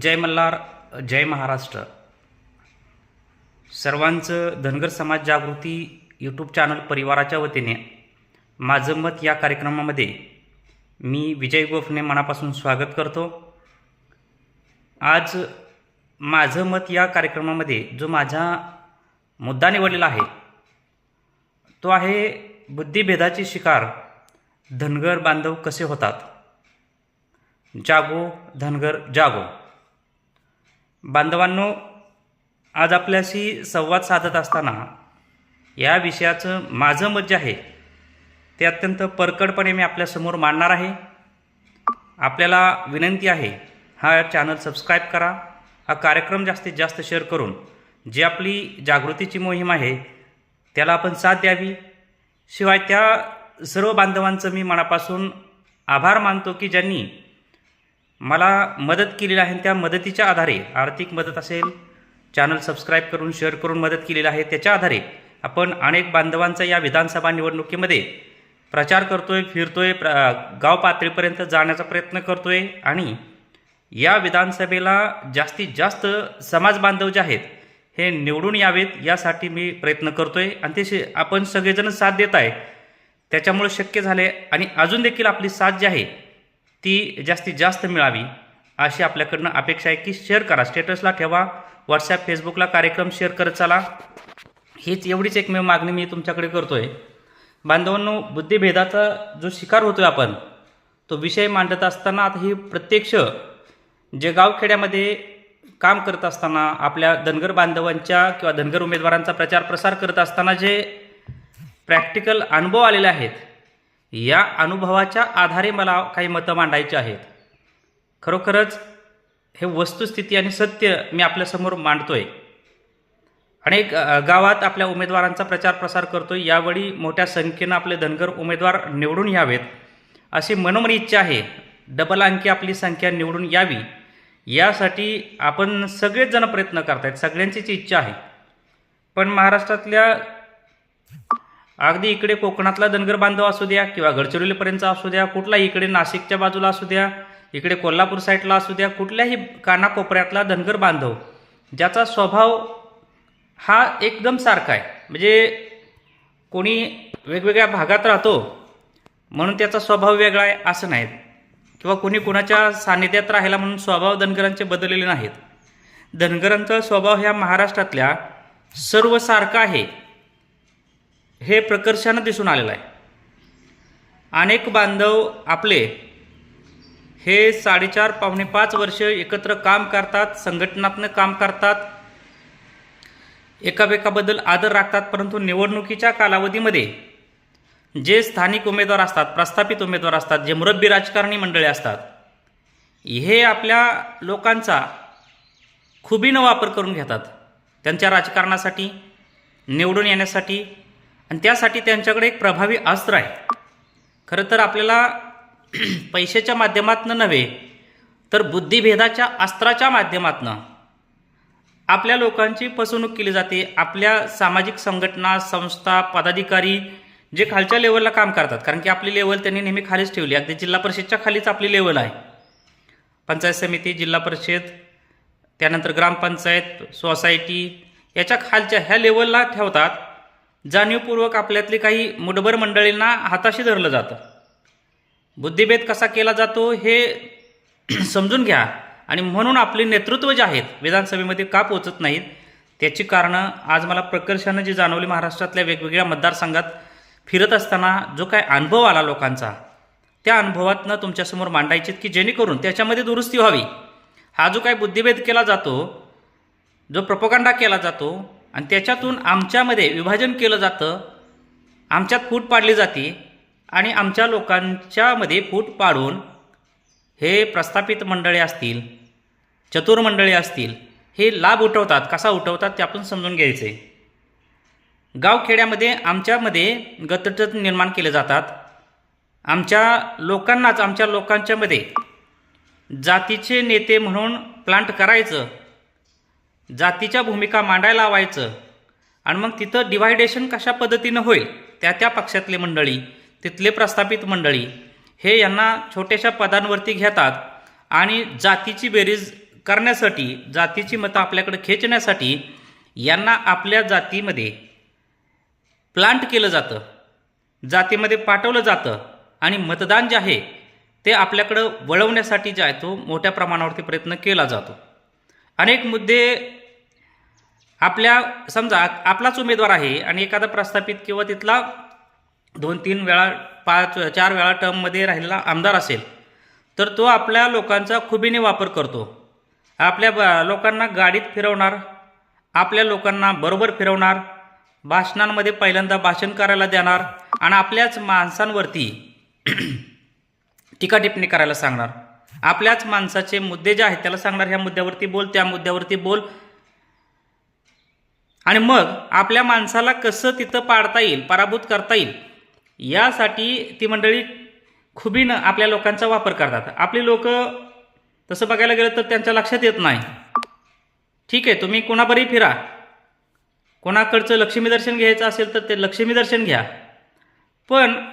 जय मल्हार जय महाराष्ट्र. सर्वांचं धनगर समाज जागृती YouTube channel परिवाराच्या वतीने माझं मत या कार्यक्रमामध्ये मी विजय गोफने मनापासून स्वागत करतो. आज माझं मत या कार्यक्रमामध्ये जो माझा मुद्दा निवडलेला आहे तो आहे बुद्धिभेदाची शिकार धनगर बांधव कसे होतात? जागो धनगर जागो. बांधवांनो आज आपल्याशी संवाद साधत असताना या विषयाचं माझं मत जे आहे ते अत्यंत परकडपणे मी आपल्यासमोर मांडणार आहे. आपल्याला विनंती आहे हा चॅनल सबस्क्राईब करा. हा कार्यक्रम जास्तीत जास्त शेअर करून जी आपली जागृतीची मोहीम आहे त्याला आपण साथ द्यावी. शिवाय त्या सर्व बांधवांचं मी मनापासून आभार मानतो की ज्यांनी मला मदत केलेली आहे आणि त्या मदतीच्या आधारे आर्थिक मदत असेल चॅनल सबस्क्राईब करून शेअर करून मदत केलेली आहे त्याच्या आधारे आपण अनेक बांधवांचा या विधानसभा निवडणुकीमध्ये प्रचार करतोय फिरतोय प्र गाव पातळीपर्यंत जाण्याचा प्रयत्न करतोय आणि या विधानसभेला जास्तीत जास्त समाज बांधव जे आहेत हे निवडून यावेत यासाठी मी प्रयत्न करतोय. आणि ते शे- आपण सगळेजण साथ देत आहे. त्याच्यामुळे शक्य झाले आणि अजून देखील आपली साथ जी आहे ती जास्तीत जास्त मिळावी अशी आपल्याकडनं अपेक्षा आहे की शेअर करा. स्टेटसला ठेवा व्हॉट्सॲप फेसबुकला कार्यक्रम शेअर करत चला. हीच एवढीच एकमेव मागणी मी तुमच्याकडे करतो आहे बांधवांनो बुद्धिभेदाचा जो शिकार होतो आहे आपण तो विषय मांडत असताना आता ही प्रत्यक्ष जे गावखेड्यामध्ये काम करत असताना आपल्या धनगर बांधवांच्या किंवा धनगर उमेदवारांचा प्रचार प्रसार करत असताना जे प्रॅक्टिकल अनुभव आलेले आहेत या अनुभवाच्या आधारे मला काही मतं मांडायची आहेत. खरोखरच हे वस्तुस्थिती आणि सत्य मी आपल्यासमोर मांडतो आहे अनेक गावात आपल्या उमेदवारांचा प्रचार प्रसार करतो यावेळी मोठ्या संख्येनं आपले धनगर उमेदवार निवडून यावेत अशी मनोमनी इच्छा आहे. डबल अंकी आपली संख्या निवडून यावी यासाठी आपण सगळेच जण प्रयत्न करतायत सगळ्यांचीच इच्छा आहे. पण महाराष्ट्रातल्या अगदी इकडे कोकणातला धनगर बांधव असू द्या किंवा गडचिरोलीपर्यंत असू द्या कुठला इकडे नाशिकच्या बाजूला असू द्या इकडे कोल्हापूर साईडला असू द्या कुठल्याही कानाकोपऱ्यातला धनगर बांधव ज्याचा स्वभाव हा एकदम सारखा आहे. म्हणजे कोणी वेगवेगळ्या भागात राहतो म्हणून त्याचा स्वभाव वेगळा आहे असं नाहीत किंवा कोणी कुणाच्या सानिध्यात राहिला म्हणून स्वभाव धनगरांचे बदललेले नाहीत. धनगरांचा स्वभाव ह्या महाराष्ट्रातल्या सर्व सारखा आहे. हे प्रकर्षानं दिसून आलेलं आहे. अनेक बांधव आपले हे साडेचार पावणे पाच वर्ष एकत्र काम करतात संघटनातनं काम करतात एकामेकाबद्दल आदर राखतात परंतु निवडणुकीच्या कालावधीमध्ये जे स्थानिक उमेदवार असतात प्रस्थापित उमेदवार असतात जे मुरब्बी राजकारणी मंडळी असतात हे आपल्या लोकांचा खुबीनं वापर करून घेतात. त्यांच्या राजकारणासाठी निवडून येण्यासाठी आणि त्यासाठी त्यांच्याकडे एक प्रभावी अस्त्र आहे. खरं तर आपल्याला पैशाच्या माध्यमातून नव्हे तर बुद्धिभेदाच्या अस्त्राच्या माध्यमातून आपल्या लोकांची फसवणूक केली जाते. आपल्या सामाजिक संघटना संस्था पदाधिकारी जे खालच्या लेवलला काम करतात कारण की आपली लेवल त्यांनी नेहमी खालीच ठेवली. अगदी जिल्हा परिषदच्या खालीच आपली लेवल आहे. पंचायत समिती जिल्हा परिषद त्यानंतर ग्रामपंचायत सोसायटी याच्या खालच्या ह्या लेवलला ठेवतात. जाणीवपूर्वक आपल्यातली काही मुठभर मंडळींना हाताशी धरलं जातं. बुद्धिभेद कसा केला जातो हे समजून घ्या आणि म्हणून आपले नेतृत्व जे आहेत विधानसभेमध्ये का पोचत नाहीत त्याची कारणं आज मला प्रकर्षानं जी जाणवली महाराष्ट्रातल्या वेगवेगळ्या मतदारसंघात फिरत असताना जो काय अनुभव आला लोकांचा त्या अनुभवातनं तुमच्यासमोर मांडायचीत की जेणेकरून त्याच्यामध्ये दुरुस्ती व्हावी. हा जो काय बुद्धिभेद केला जातो जो प्रपोकांडा केला जातो आणि त्याच्यातून आमच्यामध्ये विभाजन केलं जातं. आमच्यात फूट पाडली जाते आणि आमच्या लोकांच्यामध्ये फूट पाडून हे प्रस्थापित मंडळे असतील चतुर मंडळे असतील हे लाभ उठवतात. कसा उठवतात ते आपण समजून घ्यायचे. गावखेड्यामध्ये आमच्यामध्ये गतट निर्माण केले जातात. आमच्या लोकांनाच आमच्या लोकांच्यामध्ये जातीचे नेते म्हणून प्लांट करायचं. जातीच्या भूमिका मांडायला लावायचं. आणि मग तिथं डिवायडेशन कशा पद्धतीनं होईल त्या त्या पक्षातले मंडळी तिथले प्रस्थापित मंडळी हे यांना छोट्याशा पदांवरती घेतात. आणि जातीची बेरीज करण्यासाठी जातीची मतं आपल्याकडे खेचण्यासाठी यांना आपल्या जातीमध्ये प्लांट केलं जातं. जातीमध्ये पाठवलं जातं. आणि मतदान जे आहे ते आपल्याकडं वळवण्यासाठी जे आहे तो मोठ्या प्रमाणावरती प्रयत्न केला जातो. अनेक मुद्दे आपल्या समजा आपलाच उमेदवार आहे आणि एखादा प्रस्थापित किंवा तिथला दोन तीन वेळा पाच चार वेळा टर्ममध्ये राहिलेला आमदार असेल तर तो आपल्या लोकांचा खुबीने वापर करतो. आपल्या ब- लोकांना गाडीत फिरवणार आपल्या लोकांना बरोबर फिरवणार भाषणांमध्ये पहिल्यांदा भाषण करायला देणार आणि आपल्याच माणसांवरती टीका टिप्पणी करायला सांगणार. आपल्याच माणसाचे मुद्दे जे आहेत त्याला सांगणार ह्या मुद्द्यावरती बोल त्या मुद्द्यावरती बोल. आणि मग आपल्या माणसाला कसं तिथं पाडता येईल पराभूत करता येईल यासाठी ती मंडळी खुबीनं आपल्या लोकांचा वापर करतात. आपली लोक तसं बघायला गेलं तर त्यांच्या लक्षात येत नाही. ठीक आहे तुम्ही कोणाबरही फिरा. कोणाकडचं लक्ष्मी दर्शन घ्यायचं असेल तर ते लक्ष्मी दर्शन घ्या. पण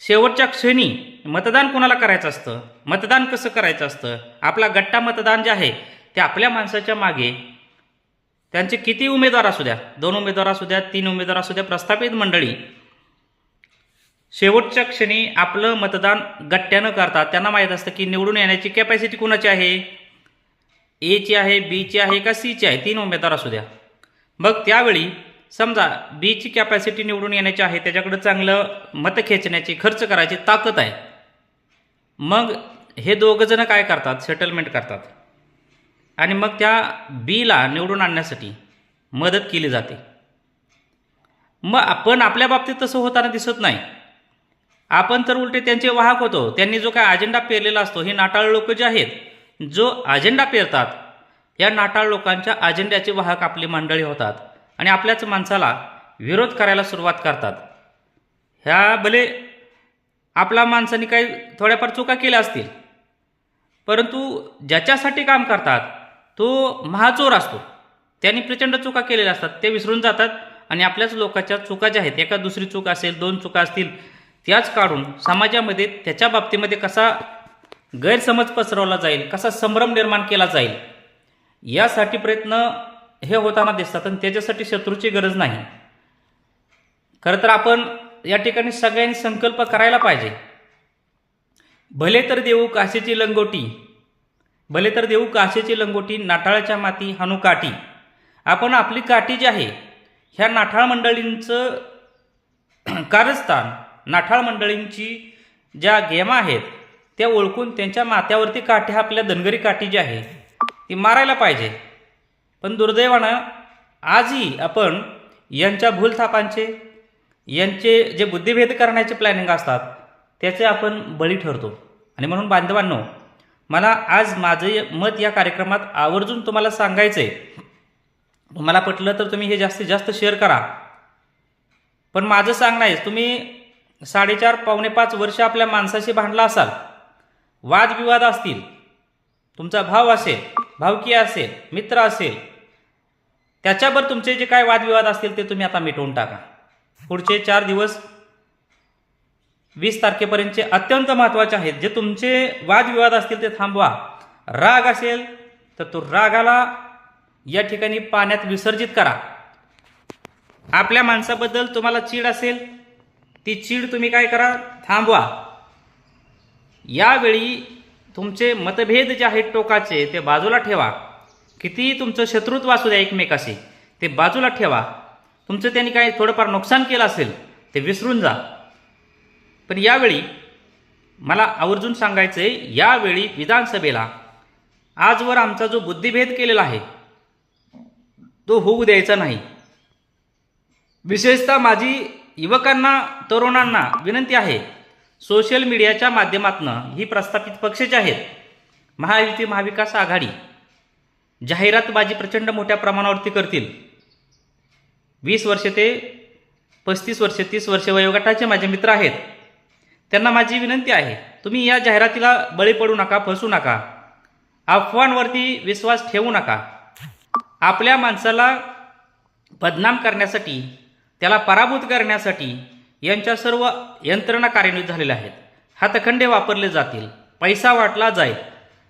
शेवटच्या क्षणी मतदान कोणाला करायचं असतं? मतदान कसं करायचं असतं? आपला गट्टा मतदान जे आहे ते आपल्या माणसाच्या मागे. त्यांचे किती उमेदवार असू द्या? दोन उमेदवार असू द्या तीन उमेदवार असू द्या प्रस्थापित मंडळी. शेवटच्या क्षणी आपलं मतदान गट्ट्यानं करतात. त्यांना माहीत असतं की निवडून येण्याची कॅपॅसिटी कुणाची आहे? एची आहे बीची आहे का सीची आहे? तीन उमेदवार असू द्या. मग त्यावेळी समजा बीची कॅपॅसिटी निवडून येण्याची आहे त्याच्याकडे चांगलं मतं खेचण्याची खर्च करायची ताकद आहे. मग हे दोघंजणं काय करतात? सेटलमेंट करतात. आणि मग त्या बीला निवडून आणण्यासाठी मदत केली जाते. मग आपण आपल्या बाबतीत तसं होताना दिसत नाही. आपण तर उलटे त्यांचे वाहक होतो. त्यांनी जो काय अजेंडा पेरलेला असतो हे नाटाळ लोक जे आहेत जो अजेंडा पेरतात या नाटाळ लोकांच्या अजेंड्याचे वाहक आपली मंडळी होतात आणि आपल्याच माणसाला विरोध करायला सुरुवात करतात. ह्या भले आपला माणसाने काही थोड्याफार चुका केल्या असतील परंतु ज्याच्यासाठी काम करतात तो महाचोर असतो. त्यांनी प्रचंड चुका केलेल्या असतात. ते विसरून जातात आणि आपल्याच लोकांच्या चुका ज्या आहेत एका दुसरी चूक असेल दोन चुका असतील त्याच काढून समाजामध्ये त्याच्या बाबतीमध्ये कसा गैरसमज पसरवला जाईल कसा संभ्रम निर्माण केला जाईल यासाठी प्रयत्न हे होताना दिसतात आणि त्याच्यासाठी शत्रूची गरज नाही. खरं तर आपण या ठिकाणी सगळ्यांनी संकल्प करायला पाहिजे. भले तर देऊ काशीची लंगोटी भले तर देऊ काशीची लंगोटी नाठाळाच्या माती हानू काठी. आपण आपली काठी जी आहे ह्या नाठाळ मंडळींचं कारस्थान नाठाळ मंडळींची ज्या गेमा आहेत त्या ओळखून त्यांच्या माथ्यावरती काठी आपल्या धनगरी काठी जी आहे ती मारायला पाहिजे. पण दुर्दैवानं आजही आपण यांच्या भूलथापांचे यांचे जे बुद्धिभेद करण्याचे प्लॅनिंग असतात त्याचे आपण बळी ठरतो. आणि म्हणून बांधवांनो मला आज माझं मत या कार्यक्रमात आवर्जून तुम्हाला सांगायचं आहे तुम्हाला पटलं तर तुम्ही हे जास्तीत जास्त शेअर करा. पण माझं सांगणं आहे तुम्ही साडेचार पावणे पाच वर्ष आपल्या माणसाशी भांडला असाल वादविवाद असतील तुमचा भाव असेल भावकी असेल मित्र असेल त्याच्यावर तुमचे जे काय वादविवाद असतील ते तुम्ही आता मिटवून टाका. पुढचे चार दिवस वीस तारखेपर्यंतचे अत्यंत महत्त्वाचे आहेत. जे तुमचे वादविवाद असतील ते थांबवा. राग असेल तर तो रागाला या ठिकाणी पाण्यात विसर्जित करा. आपल्या माणसाबद्दल तुम्हाला चीड असेल ती चीड तुम्ही काय करा थांबवा. यावेळी तुमचे मतभेद जे आहेत टोकाचे ते बाजूला ठेवा. किती तुमचं शत्रुत्व असू द्या एकमेकाशी ते बाजूला ठेवा. तुमचं त्यांनी काही थोडंफार नुकसान केलं असेल ते विसरून जा. पण यावेळी मला आवर्जून सांगायचं आहे यावेळी विधानसभेला आजवर आमचा जो बुद्धिभेद केलेला आहे तो होऊ द्यायचा नाही. विशेषतः माझी युवकांना तरुणांना विनंती आहे सोशल मीडियाच्या माध्यमातून ही प्रस्थापित पक्षचे आहेत महायुती महाविकास आघाडी जाहिरातबाजी प्रचंड मोठ्या प्रमाणावरती करतील. वीस वर्ष ते पस्तीस वर्ष तीस वर्ष वयोगटाचे माझे मित्र आहेत. त्यांना माझी विनंती आहे तुम्ही या जाहिरातीला बळी पडू नका फसू नका. अफवांवरती विश्वास ठेवू नका. आपल्या माणसाला बदनाम करण्यासाठी त्याला पराभूत करण्यासाठी यांच्या सर्व यंत्रणा कार्यान्वित झालेल्या आहेत. हातखंडे वापरले जातील पैसा वाटला जाईल.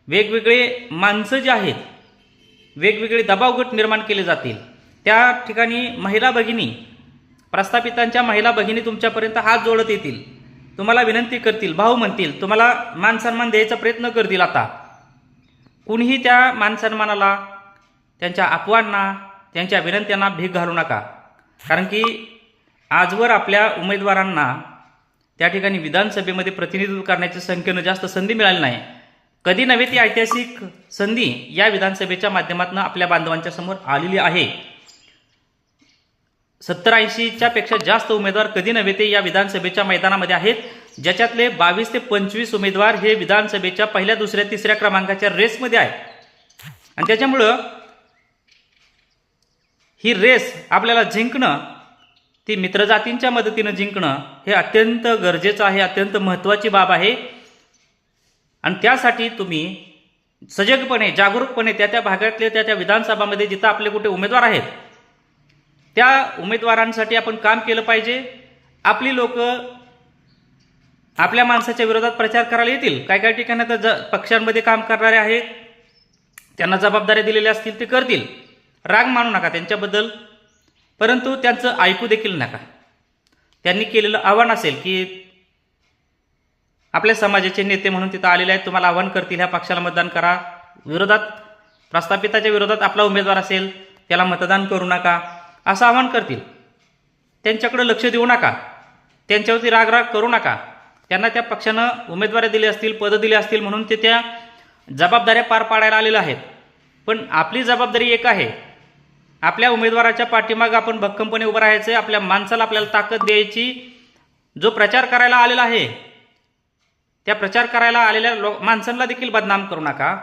वेगवेगळे माणसं जे आहेत वेगवेगळे दबाव गट निर्माण केले जातील. त्या ठिकाणी महिला भगिनी प्रस्थापितांच्या महिला भगिनी तुमच्यापर्यंत हात जोडत येतील. तुम्हाला विनंती करतील भाऊ म्हणतील तुम्हाला मान सन्मान द्यायचा प्रयत्न करतील आता. कुणीही त्या मान सन्मानाला त्यांच्या अपवांना त्यांच्या विनंत्यांना भीक घालू नका. कारण की आजवर आपल्या उमेदवारांना त्या ठिकाणी विधानसभेमध्ये प्रतिनिधित्व करण्याच्या संख्येनं जास्त संधी मिळाली नाही. कधी नव्हे ती ऐतिहासिक संधी या विधानसभेच्या माध्यमातून आपल्या बांधवांच्या समोर आलेली आहे. सत्तर ऐंशीच्या पेक्षा जास्त उमेदवार कधी नव्हे ते या विधानसभेच्या मैदानामध्ये आहेत. ज्याच्यातले बावीस ते पंचवीस उमेदवार हे विधानसभेच्या पहिल्या दुसऱ्या तिसऱ्या क्रमांकाच्या रेसमध्ये आहेत. आणि त्याच्यामुळं ही रेस आपल्याला जिंकणं ती मित्रजातींच्या मदतीनं जिंकणं हे अत्यंत गरजेचं आहे अत्यंत महत्त्वाची बाब आहे. आणि त्यासाठी तुम्ही सजगपणे जागरूकपणे त्या त्या भागातले त्या त्या विधानसभामध्ये जिथं आपले कुठे उमेदवार आहेत त्या उमेदवारांसाठी आपण काम केलं पाहिजे. आपली लोक आपल्या माणसाच्या विरोधात प्रचार करायला येतील. काय काय ठिकाणी तर ज पक्षांमध्ये काम करणारे आहेत. त्यांना जबाबदाऱ्या दिलेल्या असतील ते करतील. राग मानू नका त्यांच्याबद्दल. परंतु त्यांचं ऐकू देखील नका. त्यांनी केलेलं आव्हान असेल की आपल्या समाजाचे नेते म्हणून तिथं आलेले आहेत. तुम्हाला आव्हान करतील. ह्या पक्षाला मतदान करा. विरोधात प्रस्थापिताच्या विरोधात आपला उमेदवार असेल. त्याला मतदान करू नका. असं आवाहन करतील. त्यांच्याकडे लक्ष देऊ नका. त्यांच्यावरती रागराग करू नका. त्यांना त्या पक्षानं उमेदवारी दिली असतील पदं दिली असतील म्हणून ते त्या जबाबदाऱ्या पार पाडायला आलेल्या आहेत. पण आपली जबाबदारी एक आहे. आपल्या उमेदवाराच्या पाठीमागं आपण भक्कमपणे उभं राहायचं आपल्या माणसाला आपल्याला ताकद द्यायची जो प्रचार करायला आलेला आहे त्या प्रचार करायला आलेल्या लो माणसांना देखील बदनाम करू नका.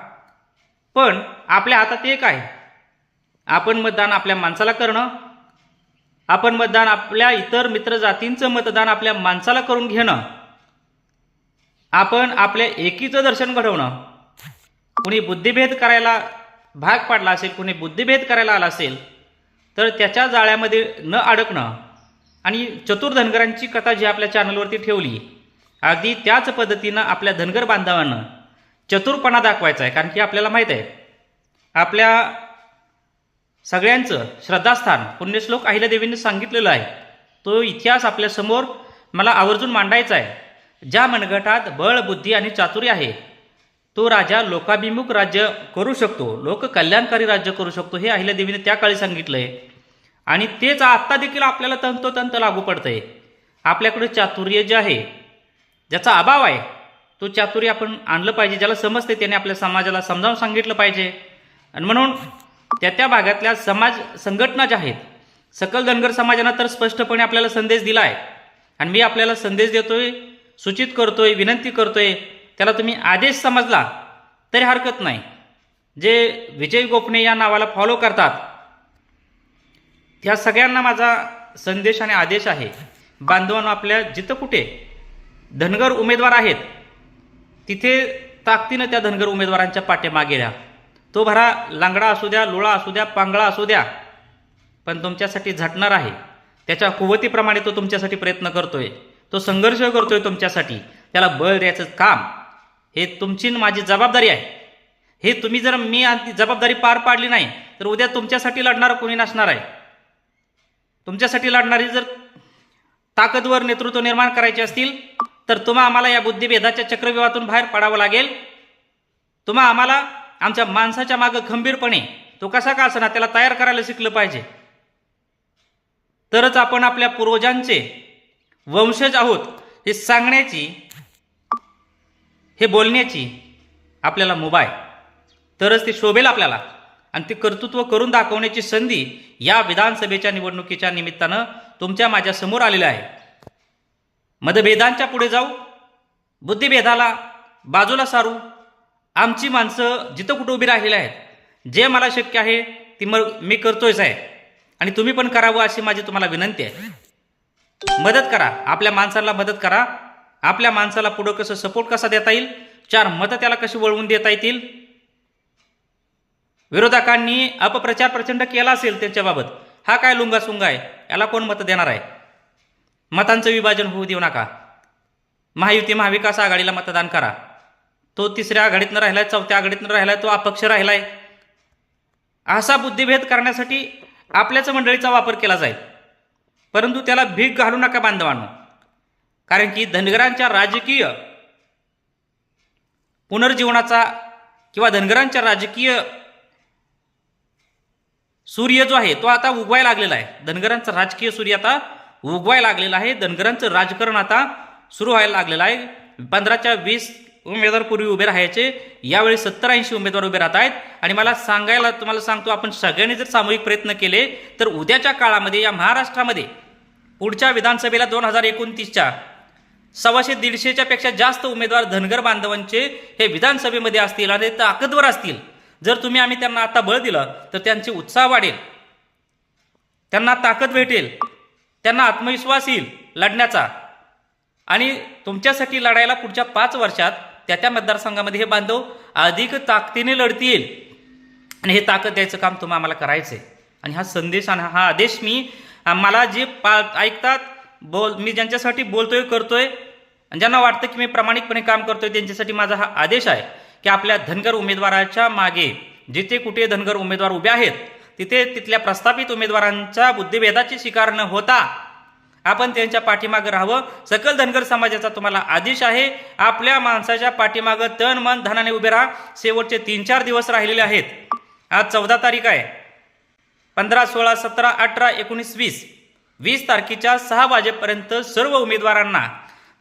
पण आपल्या हातात एक आहे. आपण मतदान आपल्या माणसाला करणं आपण मतदान आपल्या इतर मित्र जातींचं मतदान आपल्या माणसाला करून घेणं. आपण आपल्या एकीचं दर्शन घडवणं. कुणी बुद्धिभेद करायला भाग पाडला असेल कुणी बुद्धिभेद करायला आला असेल तर त्याच्या जाळ्यामध्ये न अडकणं. आणि चतुर धनगरांची कथा जी आपल्या चॅनलवरती ठेवली अगदी त्याच पद्धतीनं आपल्या धनगर बांधवांना चतुरपणा दाखवायचा आहे कारण की आपल्याला माहीत आहे. आपल्या सगळ्यांचं श्रद्धास्थान पुण्यश्लोक अहिल्यादेवींनी सांगितलेलं आहे. तो इतिहास आपल्यासमोर मला आवर्जून मांडायचा आहे. ज्या मनगटात बळ बुद्धी आणि चातुर्य आहे तो राजा लोकाभिमुख राज्य करू शकतो लोककल्याणकारी राज्य करू शकतो हे अहिल्यादेवीने त्या काळी सांगितलं आहे आणि तेच आत्ता देखील आपल्याला तंतोतंत लागू पडतं आहे आपल्याकडे चातुर्य जे आहे ज्याचा अभाव आहे तो चातुर्य आपण आणलं पाहिजे ज्याला समजते त्याने आपल्या समाजाला समजावून सांगितलं पाहिजे. आणि म्हणून त्या त्या भागातल्या समाज संघटना ज्या आहेत सकल धनगर समाजानं तर स्पष्टपणे आपल्याला संदेश दिला आहे आणि मी आपल्याला संदेश देतोय सूचित करतोय विनंती करतोय त्याला तुम्ही आदेश समजला तरी हरकत नाही. जे विजय गोपने या नावाला फॉलो करतात त्या सगळ्यांना माझा संदेश आणि आदेश आहे बांधवांनो आपल्या जिथं कुठे धनगर उमेदवार आहेत तिथे ताकदीनं त्या धनगर उमेदवारांच्या पाठीमागे द्या. तो भरा लांगडा असू द्या लोळा असू द्या पांगळा असू द्या पण तुमच्यासाठी झटणार आहे. त्याच्या कुवतीप्रमाणे तो तुमच्यासाठी प्रयत्न करतोय. तो संघर्ष करतोय तुमच्यासाठी. त्याला बळ द्यायचं काम. हे तुमची न माझी जबाबदारी आहे. हे तुम्ही जर मी आणि ती जबाबदारी पार पाडली नाही तर उद्या तुमच्यासाठी लढणारं कोणी नसणार आहे. तुमच्यासाठी लढणारी जर ताकदवर नेतृत्व निर्माण करायचे असतील तर तुम्हा आम्हाला या बुद्धिभेदाच्या चक्रव्यूहातून बाहेर पडावं लागेल. तुम्हा आम्हाला आमच्या माणसाच्या मागं खंबीरपणे तो कसा का असणार त्याला तयार करायला शिकलं पाहिजे? तरच आपण आपल्या पूर्वजांचे वंशज आहोत हे सांगण्याची हे बोलण्याची आपल्याला मुभा आहे तरच ते शोभेल आपल्याला. आणि ते कर्तृत्व करून दाखवण्याची संधी या विधानसभेच्या निवडणुकीच्या निमित्तानं तुमच्या माझ्यासमोर आलेल्या आहे. मतभेदांच्या पुढे जाऊ बुद्धिभेदाला बाजूला सारू आमची माणसं जिथं कुठं उभी राहिली आहेत जे मला शक्य आहे ती मग मी करतोयच आहे. आणि तुम्ही पण करावं अशी माझी तुम्हाला विनंती आहे. मदत करा. आपल्या माणसाला मदत करा. आपल्या माणसाला पुढं कसं सपोर्ट कसा देता येईल चार मतं त्याला कशी वळवून देता येतील? विरोधकांनी अपप्रचार प्रचंड केला असेल त्यांच्याबाबत हा काय लुंगासुंगा आहे? याला कोण मतं देणार आहे? मतांचं विभाजन होऊ देऊ नका. महायुती महाविकास आघाडीला मतदान करा. तो तिसऱ्या आघाडीतनं राहिलाय चौथ्या आघाडीतनं राहिलाय तो अपक्ष राहिलाय. असा बुद्धिभेद करण्यासाठी आपल्याच मंडळीचा वापर केला जाईल. परंतु त्याला भीक घालू नका बांधवांनो. कारण की धनगरांच्या राजकीय पुनर्जीवनाचा किंवा धनगरांच्या राजकीय सूर्य जो आहे तो आता उगवायला लागलेला आहे. धनगरांचा राजकीय सूर्य आता उगवायला लागलेला आहे. धनगरांचं राजकारण आता सुरू व्हायला लागलेलं आहे. पंधराच्या वीस उमेदवार पूर्वी उभे राहायचे. यावेळी सत्तर ऐंशी उमेदवार उभे राहत आहेत. आणि मला सांगायला तुम्हाला सांगतो आपण सगळ्यांनी जर सामूहिक प्रयत्न केले तर उद्याच्या काळामध्ये या महाराष्ट्रामध्ये पुढच्या विधानसभेला दोन हजार एकोणतीसच्या सव्वाशे दीडशेच्या पेक्षा जास्त उमेदवार धनगर बांधवांचे हे विधानसभेमध्ये असतील आणि ते ताकदवर असतील. जर तुम्ही आम्ही त्यांना आता बळ दिलं तर त्यांचे उत्साह वाढेल. त्यांना ताकद भेटेल. त्यांना आत्मविश्वास येईल लढण्याचा. आणि तुमच्यासाठी लढायला पुढच्या पाच वर्षात त्या त्या मतदारसंघामध्ये हे बांधव अधिक ताकदीने लढतील. आणि हे ताकद द्यायचं काम तुम्हाला आम्हाला करायचं आहे आणि हा संदेश आणि हा आदेश मी मला जे पा ऐकतात बोल मी ज्यांच्यासाठी बोलतोय करतोय आणि ज्यांना वाटतं की मी प्रामाणिकपणे काम करतोय त्यांच्यासाठी माझा हा आदेश आहे की आपल्या धनगर उमेदवाराच्या मागे जिथे कुठे धनगर उमेदवार उभे आहेत तिथे तिथल्या प्रस्थापित उमेदवारांच्या बुद्धिभेदाची शिकार न होता आपण त्यांच्या पाठीमागं राहावं. सकल धनगर समाजाचा तुम्हाला आदेश आहे. आपल्या माणसाच्या पाठीमागं तन मन धनाने उभे राहा. शेवटचे तीन चार दिवस राहिलेले आहेत. आज चौदा तारीख आहे. पंधरा सोळा सतरा अठरा एकोणीस वीस. वीस तारखेच्या सहा वाजेपर्यंत सर्व उमेदवारांना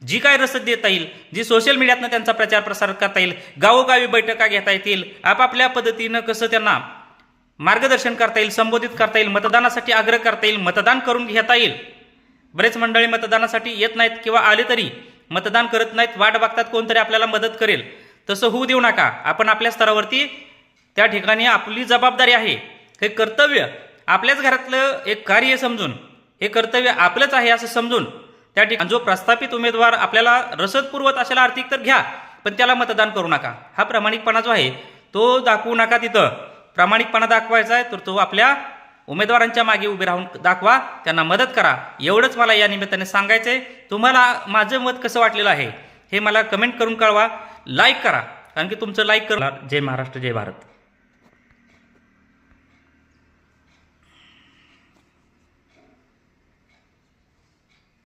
जी काय रसद देता येईल जी सोशल मीडियातनं त्यांचा प्रचार प्रसार करता येईल गावोगावी बैठका घेता येतील आपापल्या पद्धतीनं कसं त्यांना मार्गदर्शन करता येईल संबोधित करता येईल मतदानासाठी आग्रह करता येईल मतदान करून घेता येईल. बरेच मंडळी मतदानासाठी येत नाहीत किंवा आले तरी मतदान करत नाहीत वाट बघतात कोणतरी आपल्याला मदत करेल. तसं होऊ देऊ नका. आपण आपल्या स्तरावरती त्या ठिकाणी आपली जबाबदारी आहे. हे कर्तव्य आपल्याच घरातलं एक कार्य समजून हे कर्तव्य आपलंच आहे असं समजून त्या ठिकाणी जो प्रस्थापित उमेदवार आपल्याला रसद पुरवत असेल आर्थिक तर घ्या पण त्याला मतदान करू नका. हा प्रामाणिकपणा जो आहे तो दाखवू नका तिथं. प्रामाणिकपणा दाखवायचा आहे तर तो आपल्या उमेदवारांच्या मागे उभे राहून दाखवा त्यांना मदत करा. एवढंच मला या निमित्ताने सांगायचं आहे तुम्हाला माझं मत कसं वाटलेलं आहे हे मला कमेंट करून कळवा. लाईक करा कारण की तुमचं लाईक करा जय महाराष्ट्र जय भारत.